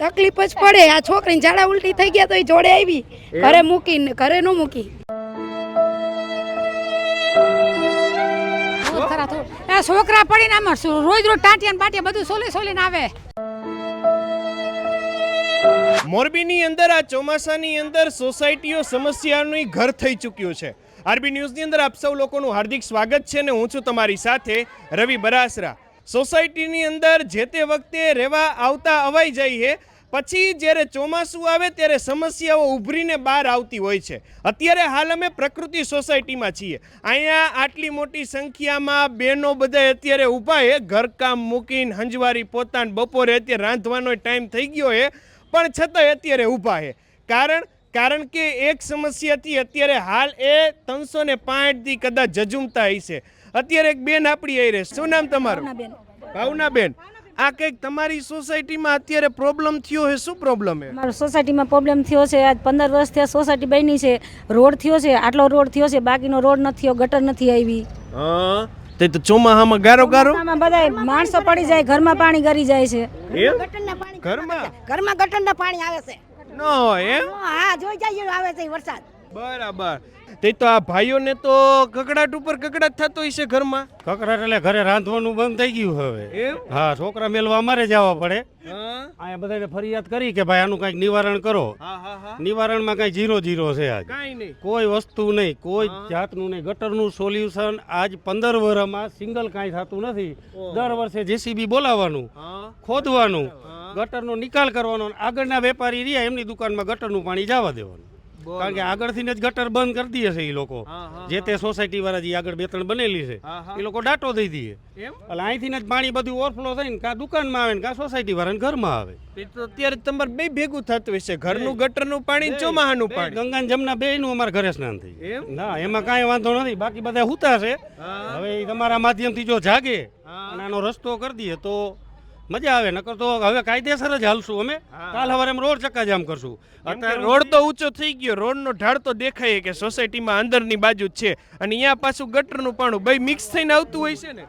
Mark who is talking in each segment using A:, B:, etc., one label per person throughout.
A: તકલીફ જ પડે. આ છોકરીને ઝાડા ઉલટી થઈ ગયા તો એ જોડે આવી. ઘરે મૂકીને ઘરે ન મૂકી.
B: આ છોકરા પડીને આમાં શું રોજ રોજ ટાંટિયા બાટિયા બધું સોલે સોલીને આવે.
C: મોરબીની અંદર આ ચોમાસાની અંદર સોસાયટીઓ સમસ્યાનું ઘર થઈ ચૂક્યું છે. આરબી ન્યૂઝની અંદર આપ સૌ લોકોનું હાર્દિક સ્વાગત છે ને હું છું તમારી સાથે રવિ બરાસરા. સોસાયટીની અંદર જે તે વખતે રહેવા આવતા અવાઈ જાય છે પછી જ્યારે ચોમાસું આવે ત્યારે સમસ્યાઓ ઉભરીને બહાર આવતી હોય છે. અત્યારે હાલ અમે પ્રકૃતિ સોસાયટીમાં છીએ. અહીંયા આટલી મોટી સંખ્યામાં બહેનો બધા અત્યારે ઊભા છે ઘરકામ મૂકીને હંજવારી પોતાને બપોરે અત્યારે રાંધવાનો ટાઈમ થઈ ગયો છે પણ છતાંય અત્યારે ઊભા છે કારણ કારણ કે એક સમસ્યાથી અત્યારે હાલ એ ત્રણસો ને પાંચથી કદાચ જજુમતા હશે. અત્યારે એક બેન આપણી આવી રહે. શું નામ તમારું?
A: ભાવના
C: બેન આ કંઈક તમારી સોસાયટીમાં અત્યારે પ્રોબ્લેમ થયો છે? શું પ્રોબ્લેમ છે?
D: મારો સોસાયટીમાં પ્રોબ્લેમ થયો છે. આજ પંદર વર્ષથી થયા સોસાયટી બની છે. રોડ થયો છે. આટલો રોડ થયો છે. બાકીનો રોડ નથી થયો. ગટર નથી આવી.
C: હા? તે તો ચોમાહામાં ગારો ગારો?
D: બધા માણસો પડી જાય ઘરમાં પાણી ગરી જાય છે.
E: ગટરના પાણી
C: ઘરમાં?
E: ઘરમાં ગટરના પાણી આવે છે.
C: નો એમ?
E: હા જોઈ જાય આવે છે વરસાદ.
C: બરાબર. તે તો આ ભાઈઓને તો કકડાટ ઉપર કકડાટ થતો હશે ઘરમાં.
F: કકડાટ એટલે ઘરે રાંધવાનું બંધ થઈ ગયું હવે. હા છોકરા મેલવા અમારે જવા પડે.
C: આ
F: અહીંયા બધાને ફરિયાદ કરી કે ભાઈ આનું કંઈક નિવારણ કરો. નિવારણમાં કઈ જીરો જીરો છે આજ.
C: કોઈ
F: વસ્તુ નહીં કોઈ જાતનું નહીં. ગટરનું સોલ્યુશન આજ પંદર વર્ષમાં સિંગલ કાંઈ થતું નથી. દર વર્ષે જેસીબી બોલાવવાનું ખોદવાનું ગટરનો નિકાલ કરવાનો આગળના વેપારી રહ્યા એમની દુકાનમાં ગટરનું પાણી જવા દેવાનું. કારણ કે આગળથી જ ગટર બંધ કરી દઈએ છે એ લોકો. જે તે સોસાયટી વાળા જે આગળ બે ત્રણ બનેલી છે. એ લોકો ડાટો દઈ દઈએ. એટલે અહીંથી જ પાણી બધું ઓવરફ્લો થઈને કાં દુકાનમાં આવે ને કાં સોસાયટી વાળાને ઘરમાં આવે.
C: અત્યારે તમારે બે ભેગું થતું હશે. ઘરનું ગટરનું પાણી ચોમાહાનું પાણી.
F: ગંગા ને જમના બે નું અમારે ઘરે સ્નાન થઈ ના એમાં કાંઈ વાંધો નથી. બાકી બધા હુતા છે. હવે તમારા માધ્યમથી જો જાગે. અને આનો રસ્તો કરી દઈએ તો મજા આવે નકર તો હવે કાયદેસર જ હાલશું અમે. કાલ હવારે અમે રોડ ચક્કાજામ કરશું. અત્યારે
C: રોડ તો ઊંચો થઈ ગયો રોડનો ઢાળ તો દેખાય કે સોસાયટીમાં અંદરની બાજુ જ છે. અને અહીંયા પાછું ગટરનું પાણું ભાઈ મિક્સ થઈને આવતું હોય છે ને?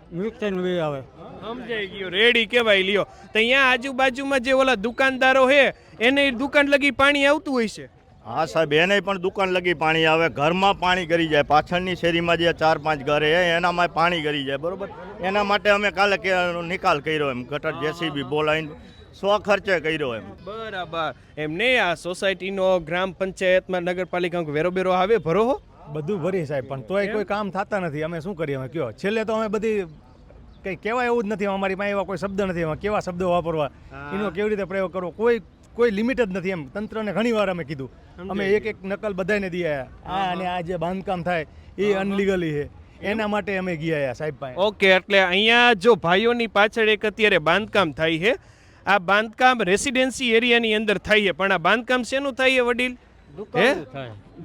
F: આવે.
C: સમજાઈ ગયો રેડી કહેવાય લ્યો. તો અહીંયા આજુબાજુમાં જે ઓલા દુકાનદારો છે એને દુકાન લગી પાણી આવતું હોય છે.
G: હા સાહેબ એને પણ દુકાન લગી પાણી આવે ઘરમાં પાણી ગરી જાય. પાછળની શેરીમાં જે ચાર પાંચ ઘરે એનામાં પાણી ગરી જાય બરોબર? એના માટે અમે કાલે નિકાલ કર્યો એમ ગટર જેસીબી બોલાવીને સ્વ ખર્ચે કર્યો એમ.
C: બરાબર. એમ નહીં આ સોસાયટીનો ગ્રામ પંચાયતમાં નગરપાલિકા વેરો બેરો આવે ભરો હો?
H: બધું ભરી સાહેબ પણ તોય કોઈ કામ થતા નથી. અમે શું કરીએ? અમે કયો? છેલ્લે તો અમે બધી કંઈ કહેવાય એવું જ નથી. અમારી પાસે એવા કોઈ શબ્દ નથી. એમાં કેવા શબ્દો વાપરવા? એનો કેવી રીતે પ્રયોગ કરવો? કોઈ કોઈ લિમિટ જ નથી એમ. તંત્રને ઘણી વાર અમે કીધું. અમે એક એક નકલ બધાને દઈએ આ અને આ જે બાંધકામ થાય એ અનલીગલી છે. એના માટે અમે ગયા સાહેબ ભાઈ
C: ઓકે એટલે અહીંયા જો ભાઈઓની પાછળ એક અત્યારે બાંધકામ થાય છે. આ બાંધકામ રેસિડેન્સી એરિયાની અંદર થાય છે. પણ આ બાંધકામ શેનું થાય છે વડીલ? હે?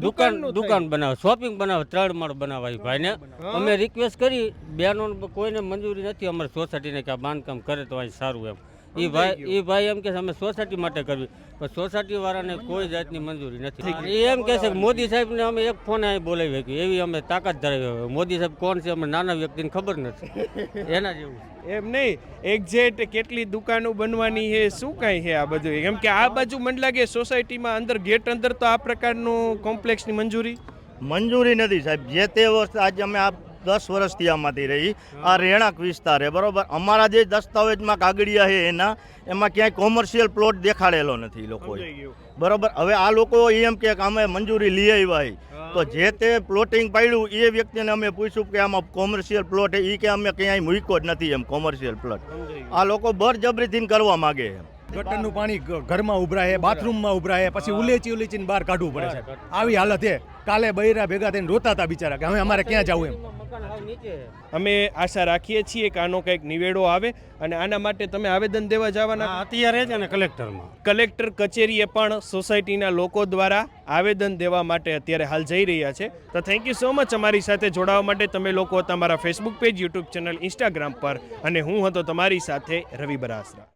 I: દુકાન દુકાન બનાવે. શોપિંગ બનાવે. ત્રણ માળ બનાવાય ભાઈને. અમે રિક્વેસ્ટ કરી બેનો કોઈને મંજૂરી નથી અમારી સોસાયટીને કે આ બાંધકામ કરે તો અહીં સારું એમ. એ ભાઈ એ ભાઈ એમ કે અમે સોસાયટી માટે કરવી. પણ સોસાયટી વાળાને કોઈ જાતની મંજૂરી નથી. એ એમ કહે છે કે મોદી સાહેબને અમે એક ફોન અહીં બોલાવી શકીએ એવી અમે તાકાત ધરાવી હવે મોદી સાહેબ કોણ છે અમે નાના વ્યક્તિને ખબર નથી. એના જેવું
C: એમ નહીં. એક્ઝેક્ટ કેટલી દુકાનો બનવાની છે શું કાંઈ છે આ બધું? કેમ કે આ બાજુ મને લાગે સોસાયટીમાં અંદર ગેટ અંદર તો આ પ્રકારનું કોમ્પ્લેક્સની મંજૂરી?
G: મંજૂરી નથી સાહેબ. જે તે વર્ષ આજે અમે આ દસ વર્ષથી આમાંથી રહી. આ રહેણાંક વિસ્તાર છે બરાબર? અમારા જે દસ્તાવેજમાં કાગળિયા છે એના એમાં ક્યાંય કોમર્શિયલ પ્લોટ દેખાડેલો નથી લોકોએ. બરાબર? હવે આ લોકો એમ કે અમે મંજૂરી લઈ આવ્યા તો જે તે પ્લોટિંગ પાડ્યું એ વ્યક્તિને અમે પૂછ્યું કે આમાં કોમર્શિયલ પ્લોટ એ કે અમે ક્યાંય મૂક્યો જ નથી એમ કોમર્શિયલ પ્લોટ આ લોકો બરજબરીથી કરવા માગે છે
H: ગટરનું પાણી ઘરમાં ઉભરાય બાથરૂમમાં ઉભરાય પછી ઉલેચી ઉલેચીને બહાર કાઢવું પડે છે. આવી હાલત છે. કાલે બૈરા ભેગા થઈને રોતા હતા બિચારા કે હવે અમારે ક્યાં જવું એમ.
C: અમે આશા રાખીએ છીએ કે આનો કંઈક નિવેડો આવે અને આના માટે તમે આવેદન દેવા જવાના?
F: અત્યારે જ અને કલેક્ટરમાં.
C: કલેક્ટર કચેરીએ પણ સોસાયટીના લોકો દ્વારા આવેદન દેવા માટે અત્યારે હાલ જઈ રહ્યા છે. તો થેન્ક યુ સો મચ અમારી સાથે જોડાવા માટે. તમે લોકો તમારા Facebook page YouTube channel Instagram પર અને હું હતો તમારી સાથે રવિ બરાસરા.